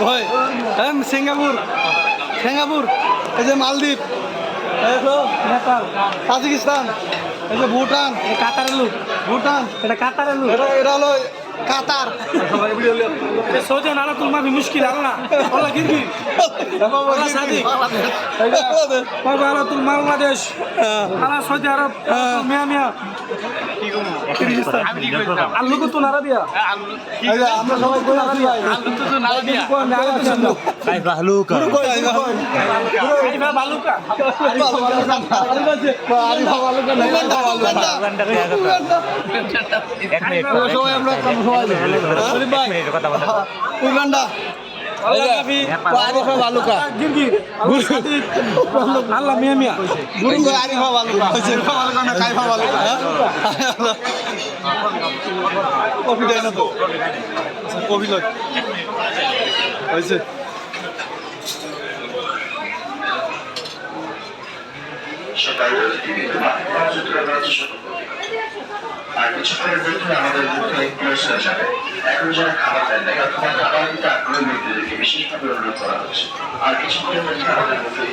ভয় হ্যাঁ Singapore. Singapore. এই যে মালদ্বীপ। এই তো নেপাল। তাজিকিস্তান। এই যে ভুটান। কাতারের লোক। ভুটান। এটা কাতারের লোক। এটা হলো কাতার। সৌদি নানা তুলমা ভি মুশকিল আল্লাহ কিরকি আল্লাহ সাদিক। বাবা আল্লাহ তুল বাংলাদেশ। আল্লাহ সৌদি আরব। মিয়া মিয়া। আল্লু কুতুন আরবিয়া এই যে আমরা সবাই কই আল্লাহ মিয়া মিয়া। গুরু আরিফা বালুকা আরিফা বালুকা না কাইফা বালুকা হ্যাঁ? কফি দেয় না তো? আচ্ছা, কফি লয়। হয়েছে আর কিছুক্ষণের মধ্যে আমাদের মুখে ক্লোজ যাবে এখন যারা খাবার দেন না অথবা খাবার দিতে আগ্রহী ব্যক্তিদেরকে বিশেষভাবে অনুরোধ করা হচ্ছে। আর কিছুক্ষণের মধ্যে আমাদের মুখে